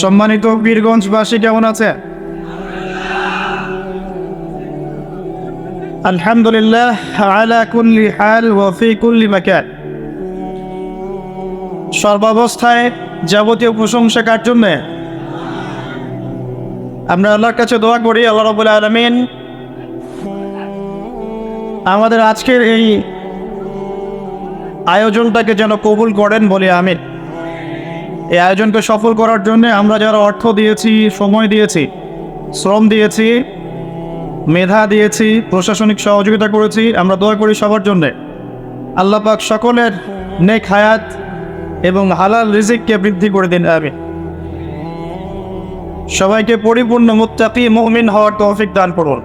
সম্মানিত বীরগঞ্জবাসী কেমন আছে? আলহামদুলিল্লাহ, আলা কুল্লি হাল ওয়া ফি কুল্লি মাকান। সর্বাবস্থায় যাবতীয় প্রশংসা কার জন্যে? আমরা আল্লাহর কাছে দোয়া করি, আল্লাহ রবুল আলমিন আমাদের আজকের এই আয়োজনটাকে যেন কবুল করেন বলে, আমিন। এই আয়োজনকে সফল করার জন্য আমরা যারা অর্থ দিয়েছি, সময় দিয়েছি, শ্রম দিয়েছি, মেধা দিয়েছি, প্রশাসনিক সহযোগিতা করেছি, আমরা দোয়া করি সবার জন্যে। আল্লাহ পাক সকলের নেক হায়াত এবং হালাল রিজিককে বৃদ্ধি করে দিন আমি সবাইকে পরিপূর্ণ মুত্তাকি মুমিন হওয়ার তৌফিক দান করুন।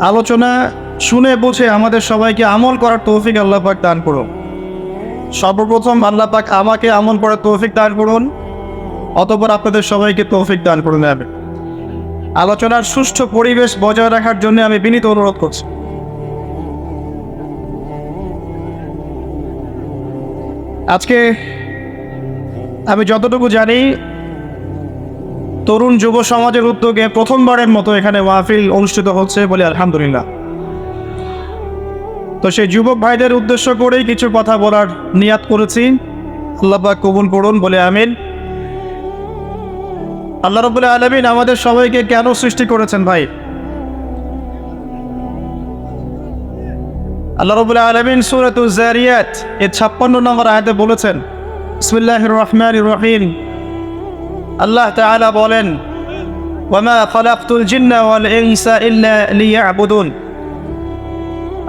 আলোচনা, শুনে বুঝে আমাদের সবাইকে আমল করার তৌফিক আল্লাহ পাক দান করুন। সর্বপ্রথম আল্লাহ পাক আমাকে আমল করার তৌফিক দান করুন। অতপর আপনাদের সবাইকে তৌফিক দান করুন আমি আলোচনার সুষ্ঠু পরিবেশ বজায় রাখার জন্য আমি বিনীত অনুরোধ করছি। আজকে আমি যতটুকু জানি, তরুণ যুব সমাজের উদ্যোগে প্রথমবারের মতো এখানে মাহফিল অনুষ্ঠিত হচ্ছে বলে আলহামদুলিল্লাহ। তো সেই যুবক ভাইদের উদ্দেশ্য করেই কিছু কথা বলার নিয়াত করেছি। আল্লাহ কবুল করুন, বলে আমিন। আল্লাহ রবুল্লাহ আলমিন আমাদের সবাইকে কেন সৃষ্টি করেছেন ভাই? আল্লাহ রবুল্লাহ আলমিন সুরত জারিয়াত, এর ছাপ্পান্ন নম্বর আয়াতে বলেছেন বিসমিল্লাহ রহমান রহিম। আল্লাহ তাআলা বলেন ওয়ামা খালাকতুল জিন্না ওয়াল ইনসা ইল্লা লিয়াবুদুন।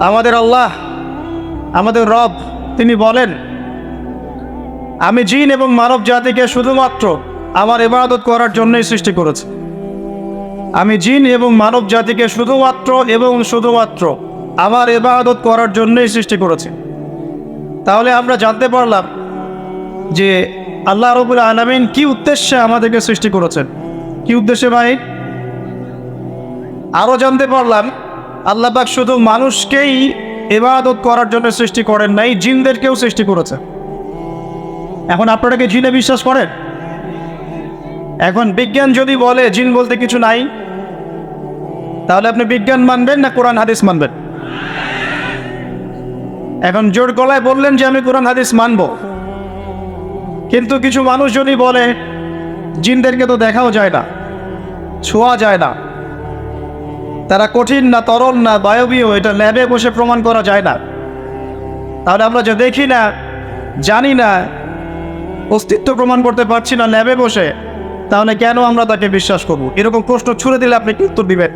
আমাদের আল্লাহ, আমাদের রব, তিনি বলেন, আমি জিন এবং মানব জাতিকে শুধুমাত্র আমার ইবাদত করার জন্যই সৃষ্টি করেছি। আমি জিন এবং মানব জাতিকে শুধুমাত্র এবং শুধুমাত্র আমার ইবাদত করার জন্যই সৃষ্টি করেছি। তাহলে আমরা জানতে পারলাম যে আল্লাহ রবুল আলমিন কি উদ্দেশ্যে আমাদেরকে সৃষ্টি করেছেন। কি উদ্দেশ্যে ভাই? আরও জানতে পারলাম আল্লাহ পাক শুধু মানুষকেই ইবাদত করার জন্য সৃষ্টি করেন নাই, জিনদেরকেও সৃষ্টি করেছে। এখন আপনারা কি জিনে বিশ্বাস করেন? এখন বিজ্ঞান যদি বলে জিন বলতে কিছু নাই, তাহলে আপনি বিজ্ঞান মানবেন না কোরআন, হাদিস মানবেন? এখন জোর গলায় বললেন যে আমি কোরআন, হাদিস মানব। কিন্তু কিছু মানুষ যদি বলে, জিনদেরকে তো দেখাও যায় না, ছোঁয়া যায় না তারা কঠিন না, তরল না, বায়বীয়, এটা ল্যাবে বসে প্রমাণ করা যায় না। তাহলে আমরা যে দেখি না, জানি না, অস্তিত্ব প্রমাণ করতে পারছি না ল্যাবে বসে, তাহলে কেন আমরা তাকে বিশ্বাস করব? এরকম প্রশ্ন ছুড়ে দিলে আপনি কি উত্তর দিবেন?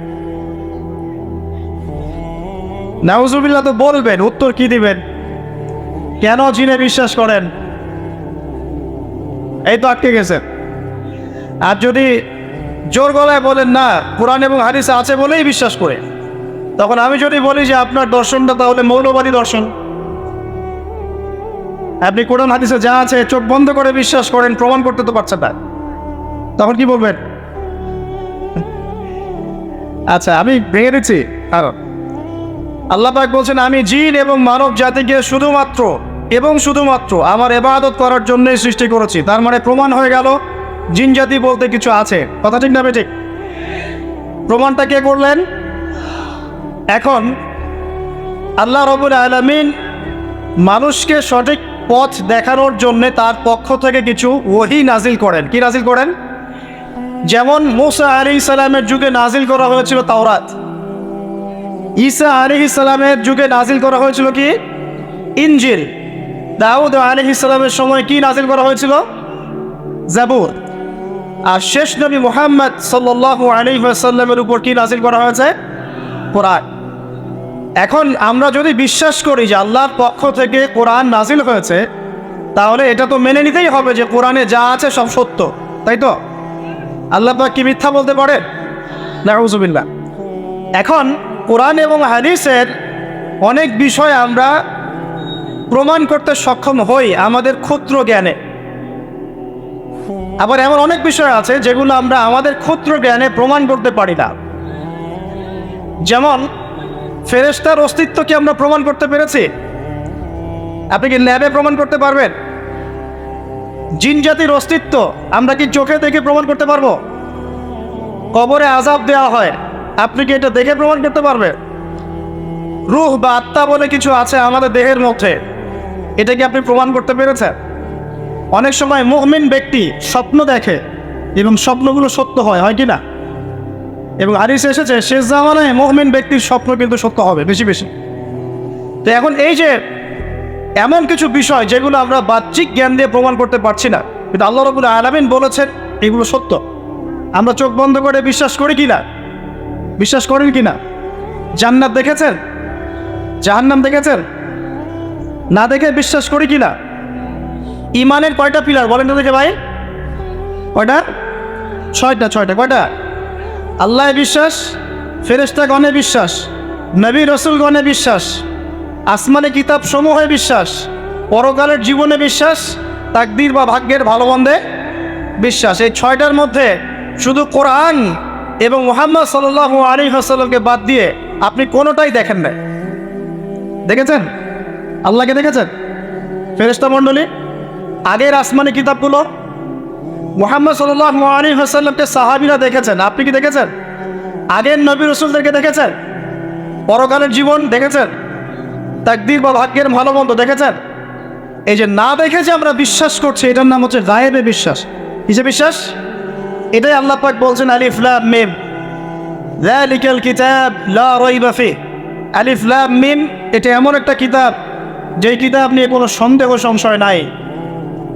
নাউজুবিল্লাহ তো বলবেন, উত্তর কি দিবেন? কেন জিনে বিশ্বাস করেন? এই তো আটকে গেছে। আর যদি জোর গলায় বলেন, না, কোরআন এবং হাদিসে আছে বলেই বিশ্বাস করে। তখন আমি যদি বলি যে, আপনার দর্শনটা তাহলে মৌলবাদী দর্শন। আপনি কোরআন, হাদিসে যা আছে চোখ বন্ধ করে বিশ্বাস করেন, প্রমাণ করতে তো পারছেন না। তখন কি বলবেন? আচ্ছা আমি ভেঙে দিচ্ছি। কারণ আল্লাহ পাক বলছেন, আমি জিন এবং মানব জাতিকে শুধুমাত্র এবং শুধুমাত্র আমার এবাদত করার জন্যই সৃষ্টি করেছি। তার মানে প্রমাণ হয়ে গেল জিন জাতি বলতে কিছু আছে। কথা ঠিক না বেঠিক? প্রমাণটা কে করলেন? এখন আল্লাহ রবুল আলমিন মানুষকে সঠিক পথ দেখানোর জন্যে তার পক্ষ থেকে কিছু ওহি নাজিল করেন। কি নাজিল করেন? যেমন মোসা আলি ইসালামের যুগে নাজিল করা হয়েছিল তাওরাত। ঈসা আলি ইসালামের যুগে নাজিল করা হয়েছিল কি? ইঞ্জিল দাউদ আলি ইসালামের সময় কি নাজিল করা হয়েছিল? জাবুর। আর শেষ নবী মোহাম্মদ সাল্লু আলি সাল্লামের উপর কি নাজিল করা হয়েছে? কোরআন। এখন আমরা যদি বিশ্বাস করি যে আল্লাহর পক্ষ থেকে কোরআন নাজিল হয়েছে, তাহলে এটা তো মেনে নিতেই হবে যে কোরআনে যা আছে সব সত্য, তাই তো? আল্লাহ পাক কি মিথ্যা বলতে পারেন? নাউজুবিল্লাহ এখন কোরআন এবং হাদিসের অনেক বিষয় আমরা প্রমাণ করতে সক্ষম হই আমাদের ক্ষুদ্র জ্ঞানে। আবার এমন অনেক বিষয় আছে যেগুলো আমরা আমাদের ক্ষুদ্র জ্ঞানে প্রমাণ করতে পারি না। যেমন ফেরেস্তার অস্তিত্ব কি আমরা প্রমাণ করতে পেরেছি? আপনি কি ল্যাবে প্রমাণ করতে পারবেন? জিন জাতির অস্তিত্ব আমরা কি চোখে দেখে প্রমাণ করতে পারব? কবরে আজাব দেওয়া হয়, আপনি কি এটা দেখে প্রমাণ করতে পারবেন রুহ বা আত্মা বলে কিছু আছে আমাদের দেহের মধ্যে, এটা কি আপনি প্রমাণ করতে পেরেছেন? অনেক সময় মুহমিন ব্যক্তি স্বপ্ন দেখে এবং স্বপ্নগুলো সত্য হয় হয় কি না? এবং হারিস এসেছে, শেষ জামানায় মুহমিন ব্যক্তির স্বপ্ন কিন্তু সত্য হবে, বেশি বেশি। তো এখন এই যে এমন কিছু বিষয় যেগুলো আমরা বাহ্যিক জ্ঞান দিয়ে প্রমাণ করতে পারছি না, কিন্তু আল্লাহ রবুল আলামিন বলেছেন এগুলো সত্য। আমরা চোখ বন্ধ করে বিশ্বাস করি কি না বিশ্বাস করেন কি না জান্নাত দেখেছেন? জাহান্নাম দেখেছেন? না দেখে বিশ্বাস করি কি না ইমানের কয়টা পিলার বলেন তো দেখে ভাই? কয়টা? ছয়টা ছয়টা, কয়টা? আল্লাহ বিশ্বাস ফেরেস্তা গণে বিশ্বাস, নবী রসুল গণে বিশ্বাস, আসমানে কিতাব সমূহে বিশ্বাস, পরকালের জীবনে বিশ্বাস, তাকদির বা ভাগ্যের ভালো মন্দে বিশ্বাস। এই ছয়টার মধ্যে শুধু কোরআন এবং মোহাম্মদ সাল্লাহ আলী হাসাল্লামকে বাদ দিয়ে আপনি কোনোটাই দেখেন না দেখেছেন? আল্লাহকে দেখেছেন? ফেরেস্তা মণ্ডলী? আগের আসমানি কিতাবগুলো? মোহাম্মদ সাল্লাহ আলী হাসাল্লামকে সাহাবিরা দেখেছেন। আপনি কি দেখেছেন? আগের নবী রসুলদেরকে দেখেছেন? পরকালের জীবন দেখেছেন? তাকদির বা ভাগ্যের ভালো মন্দ দেখেছেন? এই যে না দেখে যে আমরা বিশ্বাস করছি, এটার নাম হচ্ছে গায়েবে বিশ্বাস। কিসে বিশ্বাস? এটাই আল্লাহ পাক বলছেন, আলিফ, লাম, মিম। যালিকাল কিতাব, লা রাইবা ফি। আলিফ, লাম, মিম, এটা এমন একটা কিতাব, যেই কিতাব নিয়ে কোনো সন্দেহ, সংশয় নাই।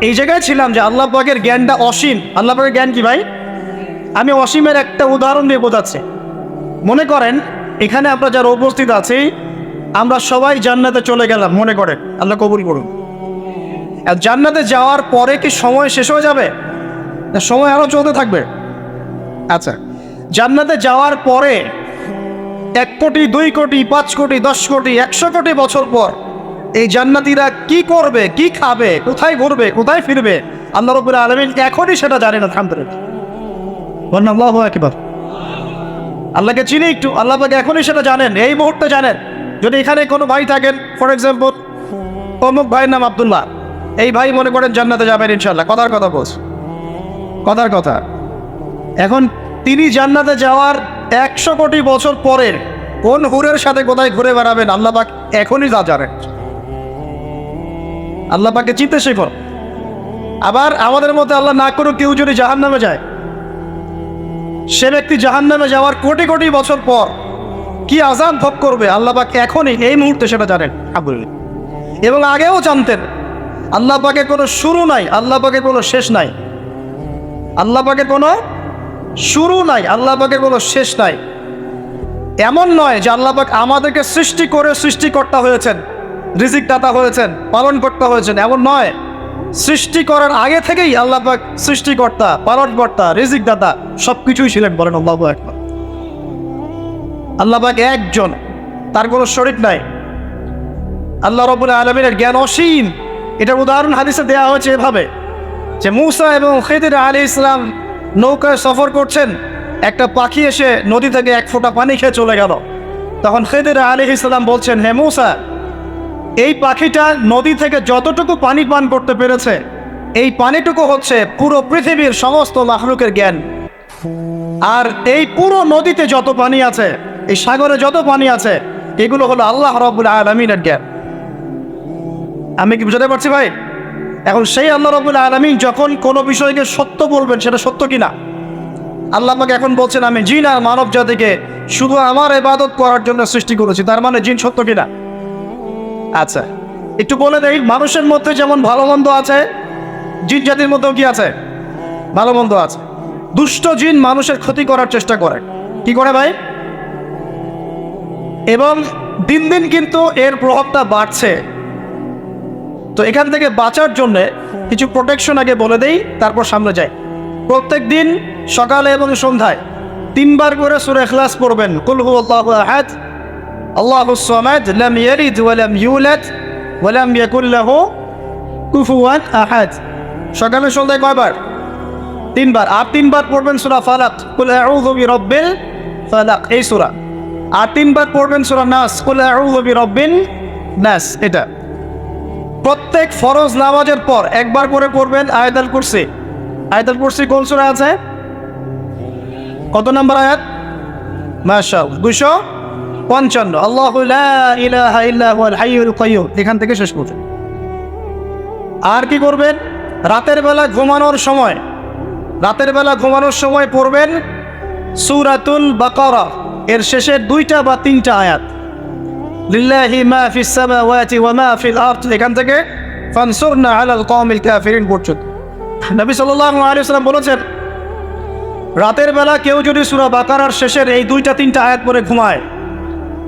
এই জায়গায় ছিলাম যে আল্লাহ পাকের জ্ঞানটা অসীম। আল্লাহ পাকের জ্ঞান কি ভাই? আমি অসীমের একটা উদাহরণ দিয়ে বোঝাচ্ছি। মনে করেন, এখানে আমরা যারা উপস্থিত আছি, আমরা সবাই জান্নাতে চলে গেলাম, মনে করেন। আল্লাহ কবুল করুন। আর জান্নাতে যাওয়ার পরে কি সময় শেষ হয়ে যাবে? সময় আরও চলতে থাকবে। আচ্ছা জান্নাতে যাওয়ার পরে এক কোটি, দুই কোটি, পাঁচ কোটি, দশ কোটি, একশো কোটি বছর পর এই জান্নাতিরা কি করবে, কি খাবে, কোথায় ঘুরবে, কোথায় ফিরবে, আল্লাহ রবুল আলমিন এখনই সেটা জানে না থামতে আল্লাহ একবার আল্লাহকে চিনি একটু, আল্লাহ এখনই সেটা জানেন, এই মুহূর্তে জানেন। যদি এখানে কোনো ভাই থাকেন ফর এক্সাম্পল অমুক ভাইয়ের নাম আবদুল্লাহ, এই ভাই মনে করেন জান্নাতে যাবেন ইনশাল্লাহ কথার কথা বলছ কথার কথা। এখন তিনি জান্নাতে যাওয়ার একশো কোটি বছর পরের কোন হুরের সাথে কোথায় ঘুরে বেড়াবেন, আল্লাহ পাক এখনই যা জানেন। আল্লাহ পাকে চিনতে শেখর আবার আমাদের মধ্যে আল্লাহ না করুক কেউ যদি জাহান নামে যায়, সে ব্যক্তি জাহান নামে যাওয়ার কোটি কোটি বছর পর কি আজান ভোগ করবে? আল্লাহ পাক এখনই এই মুহূর্তে সেটা জানেন। আবুল এবং আগেও জানতেন, আল্লাহ পাকে কোনো শুরু নাই, আল্লাহ পাকে কোনো শেষ নাই। আল্লাহ পাকে কোনো শুরু নাই, আল্লাহ পাকে কোনো শেষ নাই। এমন নয় যে আল্লাহ পাক আমাদেরকে সৃষ্টি করে সৃষ্টিকর্তা হয়েছেন। রিজিক দাতা হয়েছেন পালন কর্তা হয়েছেন, এমন নয়। সৃষ্টি করার আগে থেকেই আল্লাহ পাক সৃষ্টিকর্তা, পালনকর্তা, রিজিক দাতা সব কিছুই ছিলেন বলেন আল্লাহ একবার আল্লাহ পাক একজন, তার কোনো শরীর নাই। আল্লাহ রবুল আলমিনের জ্ঞান অসীম। এটার উদাহরণ হাদিসে দেওয়া হয়েছে এভাবে যে মুসা এবং খেদির আলী ইসলাম নৌকায় সফর করছেন, একটা পাখি এসে নদী থেকে এক ফোঁটা পানি খেয়ে চলে গেল। তখন খেদের আলী ইসলাম বলছেন, হে মৌসা এই পাখিটা নদী থেকে যতটুকু পানি পান করতে পেরেছে, এই পানিটুকু হচ্ছে পুরো পৃথিবীর সমস্ত মাহলুকের জ্ঞান। আর এই পুরো নদীতে যত পানি আছে, এই সাগরে যত পানি আছে, এগুলো হলো আল্লাহ রবুল আলমিনের জ্ঞান। আমি কি বুঝাতে পারছি ভাই? এখন সেই আল্লাহ রবুল আলমিন যখন কোনো বিষয়কে সত্য বলবেন, সেটা সত্য কিনা? আল্লাহ আমাকে এখন বলছেন, আমি জিন আর মানব জাতিকে শুধু আমার ইবাদত করার জন্য সৃষ্টি করেছি, তার মানে জিন সত্য কিনা? আচ্ছা একটু বলে দেই, মানুষের মধ্যে যেমন ভালো মন্দ আছে, জিন জাতির মধ্যেও কি আছে? ভালো মন্দ আছে। দুষ্ট জিন মানুষের ক্ষতি করার চেষ্টা করে। কি করে ভাই? এবং দিন দিন কিন্তু এর প্রভাবটা বাড়ছে। তো এখান থেকে বাঁচার জন্য কিছু প্রোটেকশন আগে বলে দেই, তারপর সামনে যাই। প্রত্যেক দিন সকালে এবং সন্ধ্যায় তিনবার করে সুরে এখলাস পড়বেন। কুল হু আল্লাহু আহাদ। আল্লাহু সামাদ লাম ইয়ালিদ ওয়া লাম ইউলাদ ওয়া লাম ইয়াকুল লাহু কুফুয়ান আহাদ সকালে সন্ধ্যায় কয়বার? তিনবার। আর তিনবার পড়বেন সূরা ফালাক। কুল আউযু বিরাব্বিল ফালাক। এই সূরা। আর তিনবার পড়বেন সূরা নাস। কুল আউযু বিরাব্বিন নাস। এটা। প্রত্যেক ফরজ নামাজের পর একবার করে পড়বেন আয়াতাল কুরসি। আয়াতাল কুরসি কোন সূরা আছে? কত নম্বর আয়াত? মাশাআল্লাহ। দুশো পঞ্চান্ন। আল্লাহু লা ইলাহা ইল্লা হুয়াল হাইয়ুল এখান থেকে শেষ পর্যন্ত। আর কি করবেন? রাতের বেলা ঘুমানোর সময়। রাতের বেলা ঘুমানোর সময় পড়বেন সূরাতুল বাকারা। এর শেষের দুইটা বা তিনটা আয়াত। লিল্লাহি মা ফিস সামাওয়াতি ওয়া মা ফিল আরদ। এখান থেকে, ফানসুরনা আলাল কওমিল কাফিরিন পর্যন্ত নবী সাল্লাল্লাহু আলাইহি ওয়াসাল্লাম বলেছেন, রাতের বেলা কেউ যদি সূরা বাকারার শেষের এই দুইটা তিনটা আয়াত পরে ঘুমায়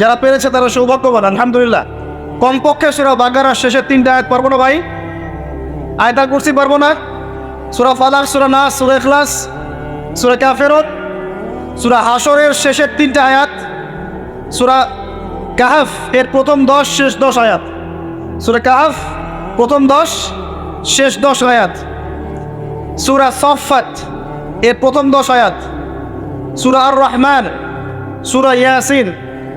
যারা পেরেছে তারা সৌভাগ্যবান, আলহামদুলিল্লাহ। কমপক্ষে সুরা বাগারার শেষের তিনটা আয়াত পারব না ভাই? আয়তা করছি পারব না? সুরা ফালাক, সুরা নাস, সুরা এখলাস সুরা কাফেরত, সুরা হাসরের শেষের তিনটা আয়াত, সুরা কাহাফ এর প্রথম দশ, শেষ দশ আয়াত। সুরা কাহাফ, প্রথম দশ, শেষ দশ আয়াত। সুরা সফাত এর প্রথম দশ আয়াত। সুরা আর রহমান সুরা ইয়াসিন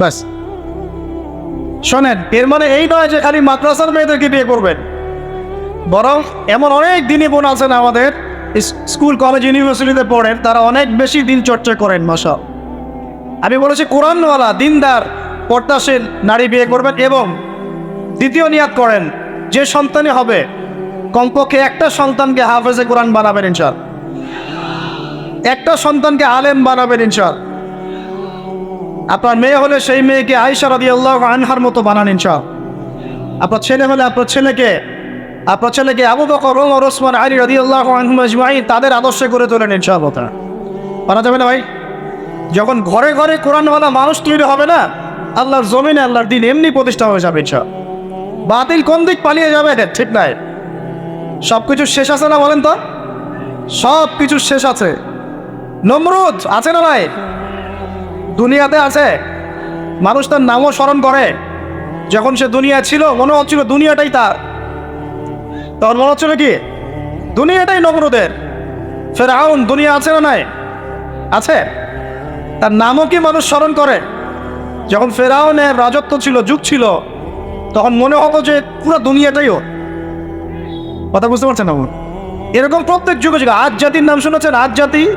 ব্যাস শোনেন, এর মানে এই নয় যে খালি মাদ্রাসার মেয়েদেরকে বিয়ে করবেন। বরং এমন অনেক দিনই বোন আছেন আমাদের স্কুল, কলেজ, ইউনিভার্সিটিতে পড়েন, তারা অনেক বেশি দিন চর্চা করেন মশা আমি বলেছি কোরআনওয়ালা, দিনদার, পর্দাশীল নারী বিয়ে করবেন এবং দ্বিতীয় নিয়াত করেন, যে সন্তানই হবে, কমপক্ষে একটা সন্তানকে হাফেজে কোরআন বানাবেন ইনশাল একটা সন্তানকে আলেম বানাবেন ইনশাল আপনার মেয়ে হলে সেই মেয়েকে আয়সা রাদি আল্লাহ আনহার মতো বানান ইনশাল আপনার ছেলে হলে আপনার ছেলেকে আপনার ছেলেকে আবু বকর, ওমর, ওসমান, আলী রাদি আল্লাহ আজমাই তাদের আদর্শে করে তোলেন ইনশাআল্লাহ তারা পারা যাবে না ভাই? যখন ঘরে ঘরে কোরআনওয়ালা মানুষ তৈরি হবে না, আল্লাহর জমিনে আল্লাহর দিন এমনি প্রতিষ্ঠা হয়ে যাবে ইনশাল বাতিল কোন দিক পালিয়ে যাবে? ঠিক নাই। সব কিছু শেষ আছে না বলেন তো? সব কিছু শেষ আছে। নমরুদ আছে না ভাই দুনিয়াতে আছে। মানুষ তার নামও স্মরণ করে। যখন সে দুনিয়া ছিল, মনে হচ্ছিল দুনিয়াটাই তার। তখন মনে হচ্ছিল কি? দুনিয়াটাই নমরুদের ফেরাউন দুনিয়া আছে না নাই? আছে। তার নামও কি মানুষ স্মরণ করে? যখন ফেরাউনের রাজত্ব ছিল, যুগ ছিল, তখন মনে হতো যে পুরো দুনিয়াটাই ওর। কথা বুঝতে পারছেন এরকম প্রত্যেক যুগে যুগে আজ জাতির নাম শুনেছেন, আজ জাতি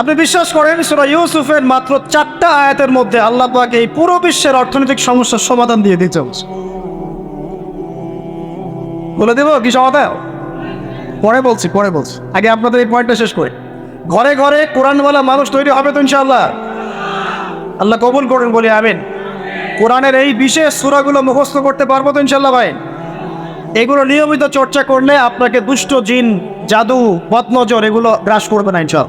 আপনি বিশ্বাস করেন, সুরা ইউসুফের মাত্র চারটা আয়াতের মধ্যে আল্লাহ পাক এই পুরো বিশ্বের অর্থনৈতিক সমস্যার সমাধান দিয়ে দিতে বলছে বলে দেবো, কি সমাধান? পরে বলছি পরে বলছি। আগে আপনাদের এই পয়েন্টটা শেষ করি। ঘরে ঘরে কোরআনওয়ালা মানুষ তৈরি হবে তো ইনশাআল্লাহ। আল্লাহ কবুল করুন, বলি আমিন। কোরআনের এই বিশেষ সুরাগুলো মুখস্থ করতে পারব তো ইনশাল্লাহ ভাই। এগুলো নিয়মিত চর্চা করলে আপনাকে দুষ্ট জিন, জাদু, বদনজর, এগুলো গ্রাস করবে না ইনশাল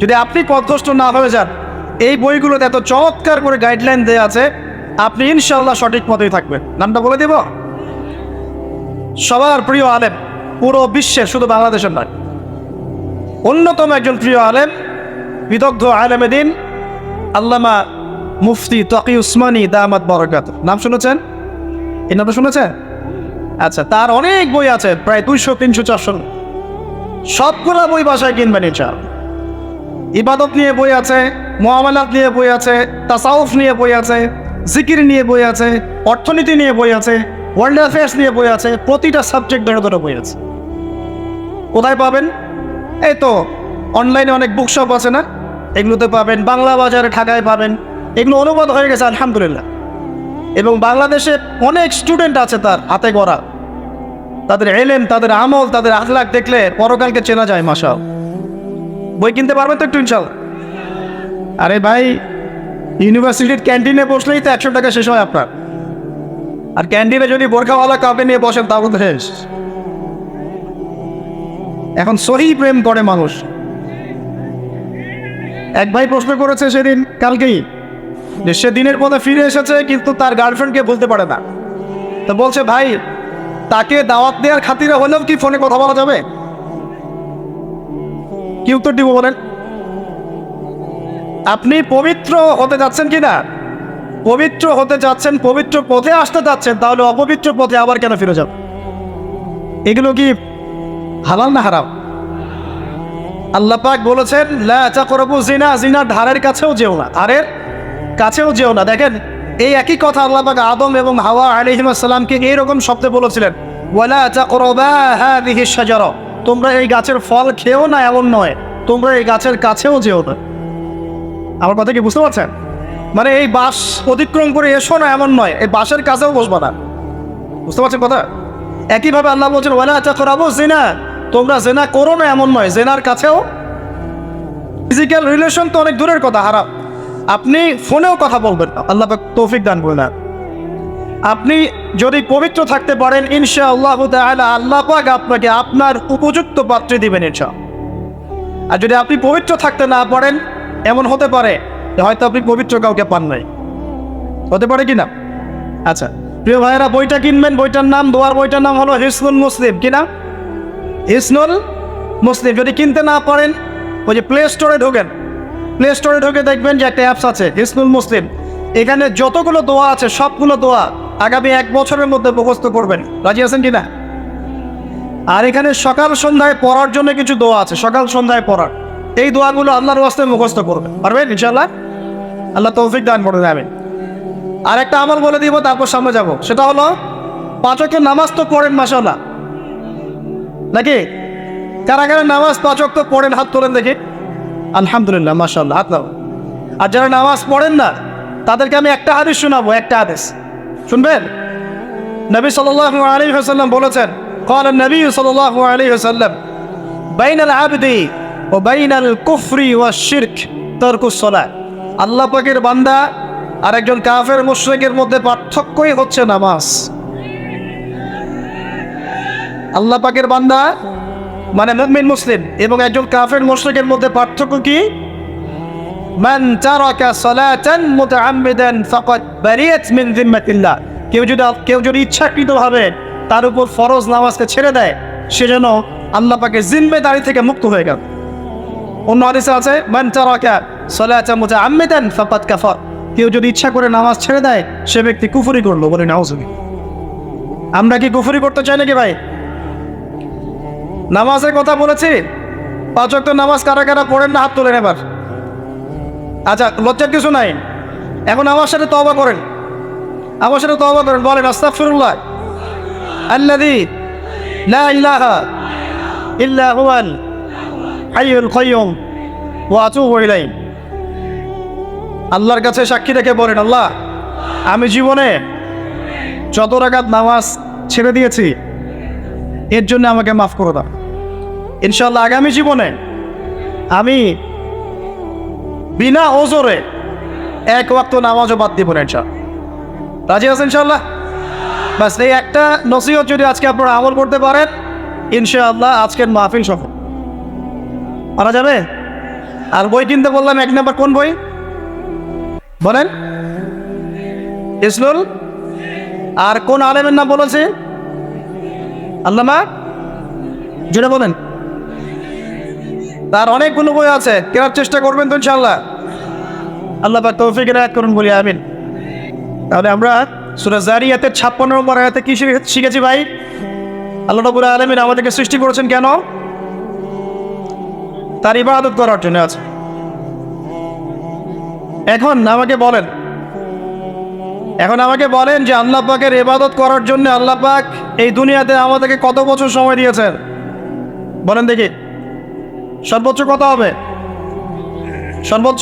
যদি আপনি পথভ্রষ্ট না হয়ে যান, এই বইগুলোতে এত চমৎকার করে গাইডলাইন দেওয়া আছে, আপনি ইনশাল্লাহ সঠিক পথেই থাকবেন। নামটা বলে দেব? সবার প্রিয় আলেম, পুরো বিশ্বের শুধু বাংলাদেশের নয়। অন্যতম একজন প্রিয় আলেম, বিদগ্ধ আলেমে দিন, আল্লামা মুফতি তকি উসমানী দামাত বরকাত। নাম শুনেছেন? এই নামটা শুনেছেন? আচ্ছা তার অনেক বই আছে, প্রায় দুইশো, তিনশো, চারশো। সবগুলো বই বাসায় কিনবেন ইনশাল ইবাদত নিয়ে বই আছে মোহামেলাত নিয়ে বই আছে, তাসাউফ নিয়ে বই আছে, জিকির নিয়ে বই আছে, অর্থনীতি নিয়ে বই আছে, ওয়ার্ল্ড অ্যাফেয়ার্স নিয়ে বই আছে, প্রতিটা সাবজেক্ট ধরে ধরে বই আছে। কোথায় পাবেন? এই তো, অনলাইনে অনেক বুকশপ আছে না? এগুলোতে পাবেন, বাংলা বাজারে, ঢাকায় পাবেন। এগুলো অনুবাদ হয়ে গেছে, আলহামদুলিল্লাহ। এবং বাংলাদেশে অনেক স্টুডেন্ট আছে তার হাতে গড়া। তাদের এলেম, তাদের আমল, তাদের আখলাখ দেখলে পরকালকে চেনা যায় মাসাল বই কিনতে পারবেন তো একটু ইনশাল আরে ভাই, ইউনিভার্সিটির ক্যান্টিনে বসলেই তো একশো টাকা শেষ হয় আপনার। আর ক্যান্টিনে যদি বোরখাওয়ালা কাপে নিয়ে বসেন তাহলে তো শেষ। এখন সহি প্রেম করে মানুষ। এক ভাই প্রশ্ন করেছে সেদিন, কালকেই, যে সে দিনের পথে ফিরে এসেছে, কিন্তু তার গার্লফ্রেন্ডকে বলতে পারে না। তো বলছে, ভাই, তাকে দাওয়াত দেওয়ার খাতিরে হলেও কি ফোনে কথা বলা যাবে? কি উত্তর দিব বলেন? আপনি পবিত্র হতে যাচ্ছেন কি না পবিত্র হতে যাচ্ছেন, পবিত্র পথে আসতে যাচ্ছেন, তাহলে অপবিত্র পথে আবার কেন ফিরে যাব এগুলো কি হালাল না হারাম? আল্লাহ পাক বলেছেন, লা করব জিনা জিনার ধারের কাছেও যেও না। ধারের কাছেও যেও না। দেখেন, এই একই কথা আল্লাহ পাক আদম এবং হাওয়া আলাইহিস সালামকে এইরকম শব্দে বলেছিলেন, ওয়ালা তাকরাবা হাদিহি শাজারা। তোমরা এই গাছের ফল খেও না, এমন নয়। তোমরা এই গাছের কাছেও যেও না। আমার কথা কি বুঝতে পারছেন? মানে এই বাস অতিক্রম করে এসো না, এমন নয়। এই বাসের কাছেও বসবা না। বুঝতে পারছেন কথা? একইভাবে আল্লাহ বলছেন, ওয়ালা আচ্ছা তাকরাবু জেনা তোমরা জেনা করো না, এমন নয়। জেনার কাছেও ফিজিক্যাল রিলেশন তো অনেক দূরের কথা, হারাম। আপনি ফোনেও কথা বলবেন আল্লাহ তৌফিক দান করে না আপনি যদি পবিত্র থাকতে পারেন ইনশা আল্লাহ তাআলা আল্লাহ পাক আপনাকে আপনার উপযুক্ত পাত্রে দিবেন ইনশা আর যদি আপনি পবিত্র থাকতে না পারেন, এমন হতে পারে হয়তো আপনি পবিত্র কাউকে পান নাই। হতে পারে কি না? আচ্ছা প্রিয় ভাইয়েরা, বইটা কিনবেন, বইটার নাম, দোয়ার বইটার নাম হলো হিসনুল মুসলিম, কি না? হিসনুল মুসলিম, যদি কিনতে না পারেন, ওই যে প্লে স্টোরে ঢোকেন। প্লে স্টোরে ঢুকে দেখবেন যে একটা অ্যাপস আছে, হিসনুল মুসলিম। এখানে যতগুলো দোয়া আছে, সবগুলো দোয়া আগামী এক বছরের মধ্যে মুখস্থ করবেন। রাজি আছেন কি না আর এখানে সকাল সন্ধ্যায় পড়ার জন্য কিছু দোয়া আছে, সকাল সন্ধ্যায় পড়ার। এই দোয়াগুলো আল্লাহর ওয়াস্তে মুখস্থ করবেন। পারবেন ইনশাল্লাহ আল্লাহ তৌফিক দান করে যাবেন আর একটা আমল বলে দিব, তারপর সামনে যাব। সেটা হলো পাঁচকের নামাজ তো পড়েন মাসাল্লাহ নাকি? কারা কারা নামাজ পাঁচক তো পড়েন, হাত তোলেন দেখি। আলহামদুলিল্লাহ মাসাল্লাহ হাত আর যারা নামাজ পড়েন না তাদেরকে আমি একটা হাদিস শোনাবো একটা হাদিস শুনবেন নবী সাল্লাল্লাহু আলাইহি ওয়াসাল্লাম বলেছেন قال النبي صلى الله عليه وسلم بين العبد وبين الكفر والشرك ترك الصلاة আল্লাহ পাকের বান্দা আর একজন কাফের মুশরিকের মধ্যে পার্থক্যই হচ্ছে নামাজ আল্লাহ পাকের বান্দা মানে মুমিন মুসলিম এবং একজন কাফের মুশরিকের মধ্যে পার্থক্য কি মান তারাকা সালাতান মুতাআম্মিদান ফাকাদ বারিয়াত মিন যিম্মাতিল্লাহ। কেউ যদি কেউ যদি ইচ্ছাকৃতভাবে তার উপর ফরজ নামাজকে ছেড়ে দেয়, সে যেন আল্লাহ পাকের জিম্মেদারি থেকে মুক্ত হয়ে গেল। অন্য হাদিসে আছে, মান তারাকা সালাতান মুতাআম্মিদান ফাকাদ কাফার। কেউ যদি ইচ্ছা করে নামাজ ছেড়ে দেয়, সে ব্যক্তি কুফরি করল বলে নাউজুবিল্লাহ আমরা কি কুফরি করতে চাই নাকি ভাই? নামাজের কথা বলেছি, পাঁচ নামাজ কারা কারা পড়েন না হাত তোলেন এবার। আচ্ছা লজ্জার কিছু নাই। এখন আমার সাথে তওবা করেন। আমার সাথে তওবা করেন, বলেন, আস্তাগফিরুল্লাহ। আল্লাযী লা ইলাহা আল্লাহর কাছে সাক্ষী রেখে বলেন, আল্লাহ, আমি জীবনে যত রাকাত নামাজ ছেড়ে দিয়েছি, এর জন্য আমাকে মাফ করে দাও। ইনশাল্লাহ আগামী জীবনে আমি বিনা ওজরে এক ওয়াক্ত নামাজও বাদ দিব না ইনশাল্লাহ রাজি আছেন ইনশাল্লাহ বাস, এই একটা নসিহত যদি আজকে আপনারা আমল করতে পারেন, ইনশাআল্লাহ আজকের মাহফিল সফল। পারা যাবে? আর বই কিনতে বললাম, এক নাম্বার কোন বই? বলেন। ইসলুল আর কোন আলেমের নাম বলেছে আল্লামা? জুড়ে বলেন। তার অনেকগুলো বই আছে, কেনার চেষ্টা করবেন তো ইনশাল্লাহ আল্লাহ পাক তৌফিক রায়াত করুন, বলি আমিন। তাহলে আমরা সুরা জারিয়াতের ছাপ্পান্ন নম্বর আয়াতে কি শিখেছি ভাই? আল্লাহ রবুল আলমিন আমাদেরকে সৃষ্টি করেছেন কেন? তার ইবাদত করার জন্য আছে। এখন আমাকে বলেন, এখন আমাকে বলেন যে আল্লাহ পাকের ইবাদত করার জন্য আল্লাহ পাক এই দুনিয়াতে আমাদেরকে কত বছর সময় দিয়েছেন? বলেন দেখি। সর্বোচ্চ কত হবে সর্বোচ্চ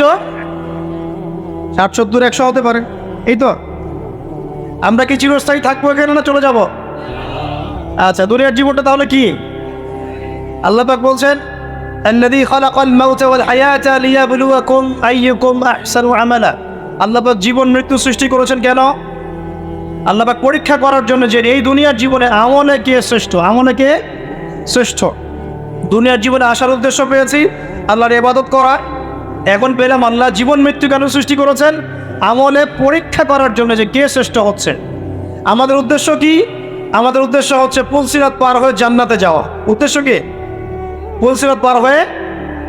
ষাট সত্তর একশো হতে পারে এই তো আমরা কি চিরস্থায়ী থাকবো এখানে না চলে যাব আচ্ছা দুনিয়ার জীবনটা তাহলে কি আল্লাহ পাক বলছেন الذي خلق الموت والحياة ليبلوكم أيكم أحسن عملا আল্লাহ পাক জীবন মৃত্যু সৃষ্টি করেছেন কেন আল্লাহ পাক পরীক্ষা করার জন্য যে এই দুনিয়ার জীবনে আমলে কে শ্রেষ্ঠ আমলে কে শ্রেষ্ঠ দুনিয়ার জীবনে আসার উদ্দেশ্য পেয়েছি। আল্লাহর ইবাদত করা। এখন পেলাম আল্লাহ জীবন মৃত্যু কেন সৃষ্টি করেছেন। আমলে পরীক্ষা করার জন্য যে কে শ্রেষ্ঠ হচ্ছে। আমাদের উদ্দেশ্য কি? আমাদের উদ্দেশ্য হচ্ছে পুলসিরাত পার হয়ে জান্নাতে যাওয়া। উদ্দেশ্য কি? পুলসিরাত পার হয়ে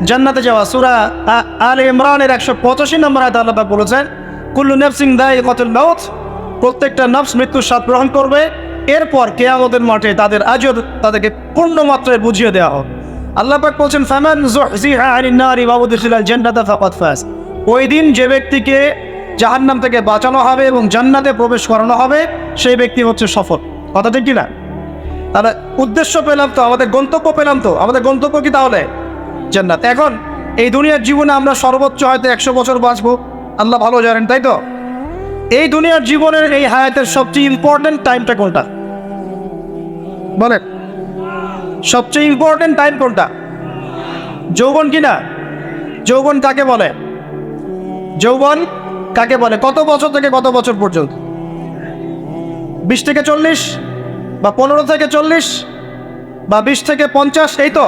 জান্নাতে যাওয়া। সুরা আল ইমরানের একশো পঁচাশি নম্বর আয়তা আল্লাহ বলেছেন, কুল্লু নেফসিং দায় কতুল মাউত। প্রত্যেকটা নফস মৃত্যুর স্বাদ গ্রহণ করবে। এরপর কেয়ামতের মাঠে তাদের আজর তাদেরকে পূর্ণ মাত্রায় বুঝিয়ে দেওয়া হবে। আল্লাহ বলছেন, ফামান যুহজিহা আনিন নারি ওয়া উদখিলাল জান্নাতা ফাকাদ ফাজ। ওই দিন যে ব্যক্তিকে জাহান্নাম থেকে বাঁচানো হবে এবং জান্নাতে প্রবেশ করানো হবে, সেই ব্যক্তি হচ্ছে সফল। কথা ঠিক কিনা? তাহলে উদ্দেশ্য পেলাম তো, আমাদের গন্তব্য পেলাম তো। আমাদের গন্তব্য কি তাহলে? জান্নাত। এখন এই দুনিয়ার জীবনে আমরা সর্বোচ্চ হয়তো একশো বছর বাঁচবো। আল্লাহ ভালো জানেন, তাই তো? এই দুনিয়ার জীবনের এই হায়াতের সবচেয়ে ইম্পর্টেন্ট টাইমটা কোনটা? বলেন। সবচেয়ে ইম্পর্টেন্ট টাইম কোনটা? যৌবন কি না যৌবন কাকে বলে? যৌবন কাকে বলে? কত বছর থেকে কত বছর পর্যন্ত? বিশ থেকে চল্লিশ বা পনেরো থেকে চল্লিশ বা বিশ থেকে পঞ্চাশ? এই তো।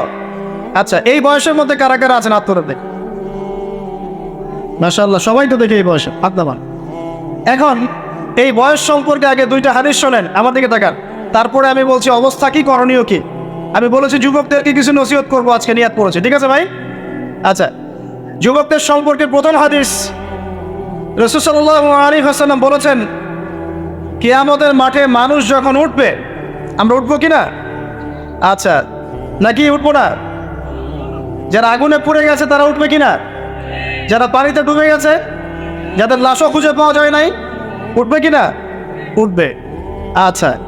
আচ্ছা এই বয়সের মধ্যে কারা কারা আছেন আত্মরাতে মাশাআল্লাহ, সবাই তো দেখে এই বয়সে আত্মামান এখন, এই বয়স সম্পর্কে আগে দুইটা হাদিস শোনেন, আমার দিকে তাকান। তারপরে আমি বলছি অবস্থা কি, করণীয় কি? আমি বলেছি যুবকদেরকে কিছু নসিহত করব, আজকে নিয়াত পড়েছে। ঠিক আছে ভাই? আচ্ছা। যুবকদের সম্পর্কে প্রথম হাদিস রসুসাল্লাহ আলী হাসালাম বলেছেন, কিয়ামতের মাঠে মানুষ যখন উঠবে, আমরা উঠবো কি না আচ্ছা নাকি উঠবো না? যারা আগুনে পুড়ে গেছে, তারা উঠবে কি না যারা পানিতে ডুবে গেছে, যাদের লাশও খুঁজে পাওয়া যায় নাই, উঠবে কি না উঠবে। আচ্ছা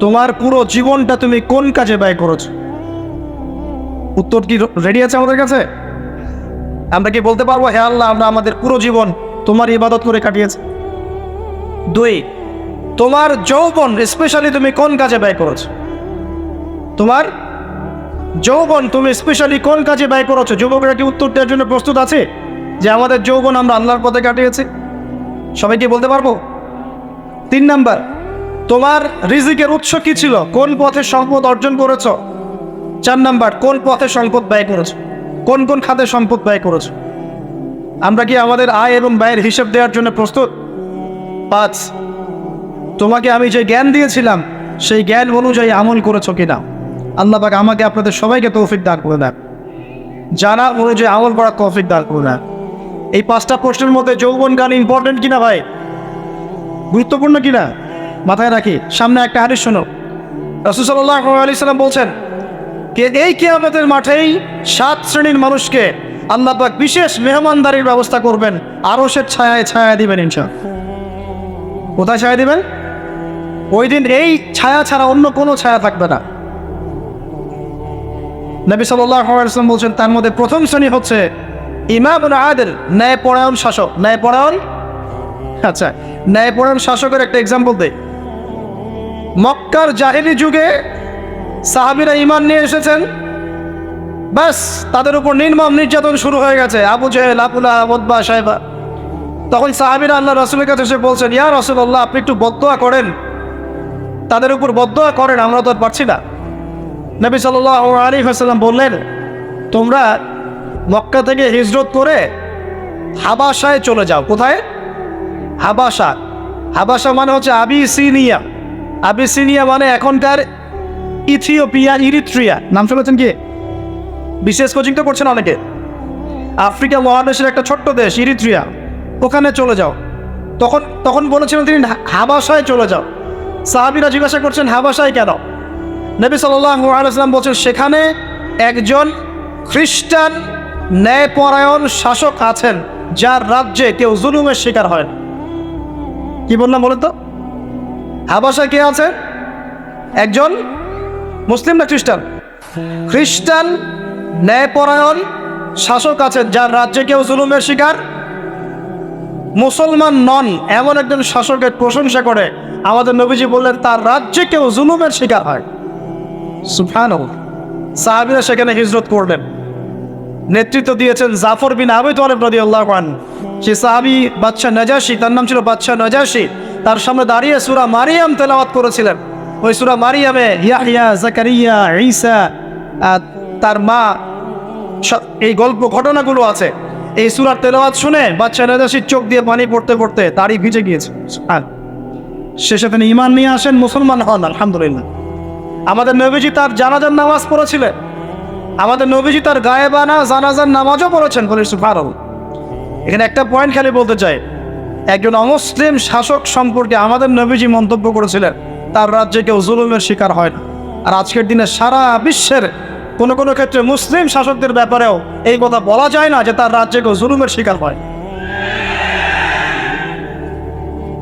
তোমার পুরো জীবনটা তুমি কোন কাজে ব্যয় করেছ? উত্তর কি রেডি আছে আমাদের কাছে? আমরা কি বলতে পারব, হে আল্লাহ, আমরা আমাদের পুরো জীবন তোমার ইবাদত করে কাটিয়েছি? দুই, তোমার যৌবন স্পেশালি তুমি কোন কাজে ব্যয় করেছ? তোমার যৌবন তুমি স্পেশালি কোন কাজে ব্যয় করেছ? যুবকরা কি উত্তর দেওয়ার জন্য প্রস্তুত আছে? যে আমাদের যৌবন আমরা আল্লাহর পথে কাটিয়েছি? সবাই কি বলতে পারব? তিন নাম্বার তোমার রিজিকের উৎস কি ছিল? কোন পথে সম্পদ অর্জন করেছ? চার নাম্বার, কোন পথে সম্পদ ব্যয় করেছ? কোন কোন খাতে সম্পদ ব্যয় করেছ? আমরা কি আমাদের আয় এবং ব্যয়ের হিসেব দেওয়ার জন্য প্রস্তুত? পাঁচ, তোমাকে আমি যে জ্ঞান দিয়েছিলাম, সেই জ্ঞান অনুযায়ী আমল করেছ কিনা? আল্লাহ পাক আমাকে আপনাদের সবাইকে তৌফিক দান করে দেন। জানা অনুযায়ী আমল করার তৌফিক দান করে দেন। এই পাঁচটা প্রশ্নের মধ্যে যৌবন গান ইম্পর্টেন্ট কিনা ভাই? গুরুত্বপূর্ণ কিনা? মাথায় রাখি, সামনে একটা হাদিস শোনো। রসুসাল্লাহ আলি সাল্লাম বলছেন এই কিয়ামতের মাঠেই সাত শ্রেণির মানুষকে আল্লাহ বিশেষ মেহমানদারির ব্যবস্থা করবেন আরও সে ছায়ায় ছায়া দিবেন ইনশা কোথায় ছায়া দিবেন? ওই দিন এই ছায়া ছাড়া অন্য কোনো ছায়া থাকবে না। নবী সাল্লাম বলছেন, তার মধ্যে প্রথম শ্রেণি হচ্ছে ইমাম আদের ন্যায় পরায়ণ শাসক। ন্যায় পরায়ণ আচ্ছা ন্যায় পরায়ণ শাসকের একটা এক্সাম্পল দেয় মক্কার জাহেলি যুগে সাহাবিরা ইমান নিয়ে এসেছেন। ব্যাস, তাদের উপর নির্মম নির্যাতন শুরু হয়ে গেছে। আবু জেহেল আবুল্লাহ আবদবা সাহেবা। তখন সাহাবিরা আল্লাহ রসুলের কাছে এসে বলছেন, ইয়া রসুল্লাহ আপনি একটু বদোয়া করেন। তাদের উপর বদোয়া করেন, আমরা তো আর পারছি না। নবী সাল্লাহ আলী হাসাল্লাম বললেন, তোমরা মক্কা থেকে হিজরত করে হাবাসায় চলে যাও। কোথায়? হাবাসা হাবাসা মানে হচ্ছে আবিসিনিয়া। আবিসিনিয়া মানে এখনকার ইথিওপিয়া ইরিট্রিয়া নাম শুনেছেন কি? বিশেষ কোচিং তো করছেন অনেকে। আফ্রিকা মহাদেশের একটা ছোট্ট দেশ ইরিট্রিয়া ওখানে চলে যাও। তখন তখন বলেছিলেন তিনি হাবাসায় চলে যাও। সাহাবিরা জিজ্ঞাসা করছেন হাবাসায় কেন? নবী সাল্লাম বলছেন, সেখানে একজন খ্রিস্টান ন্যায়পরায়ণ শাসক আছেন, যার রাজ্যে কেউ জুলুমের শিকার হয় কি বললাম বলেন তো? হাবাসায় কে আছে? একজন? মুসলিম না খ্রিস্টান? খ্রিস্টান ন্যায়পরায়ণ শাসক আছেন, যার রাজ্যে কেউ জুলুমের শিকার? মুসলমান নন, এমন একজন শাসকের প্রশংসা করে। আমাদের নবীজি বললেন, তার রাজ্যে কেউ জুলুমের শিকার হয়। সাহাবিরা সেখানে হিজরত করলেন। নেতৃত্ব দিয়েছেন জাফর বিন আবি তোয়ালেব আল্লাহ সে সাহাবি বাচ্চা নজাসি, তার নাম ছিল বাচ্চা নজাসি। তার সামনে দাঁড়িয়ে সুরা মারিয়াম তেলাওয়াত করেছিলেন। ওই সুরা মারিয়ামে ইয়াহিয়া জাকারিয়া, ঈসা তার মা এই গল্প ঘটনাগুলো আছে। এই সুরার তেলাওয়াত শুনে বাচ্চা নজাসির চোখ দিয়ে পানি পড়তে পড়তে তারই ভিজে গিয়েছে। শেষে তিনি ইমান নিয়ে আসেন, মুসলমান হন, আলহামদুলিল্লাহ। আমাদের নবীজি তার জানাজার নামাজ পড়েছিলেন। আমাদের নবীজি তার গায়েবানা জানাজার নামাজও পড়েছেন বলে সুফারল এখানে একটা পয়েন্ট খালি বলতে চাই। একজন অমুসলিম শাসক সম্পর্কে আমাদের নবীজি মন্তব্য করেছিলেন, তার রাজ্যে কেউ জুলুমের শিকার হয় না। আর আজকের দিনে সারা বিশ্বের কোনো কোনো ক্ষেত্রে মুসলিম শাসকদের ব্যাপারেও এই কথা বলা যায় না যে তার রাজ্যে কেউ জুলুমের শিকার হয়।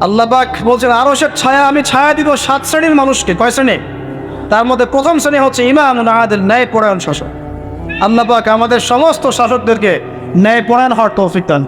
আল্লাহবাক বলছেন আরও সে ছায়া আমি ছায়া দিব সাত শ্রেণির মানুষকে। কয় শ্রেণি? তার মধ্যে প্রথম শ্রেণি হচ্ছে ইমাম নাহাদের ন্যায় পরায়ণ শাসক। আল্লাপাক আমাদের সমস্ত শাসকদেরকে ন্যায় পরায়ণ হওয়ার তৌফিক দান।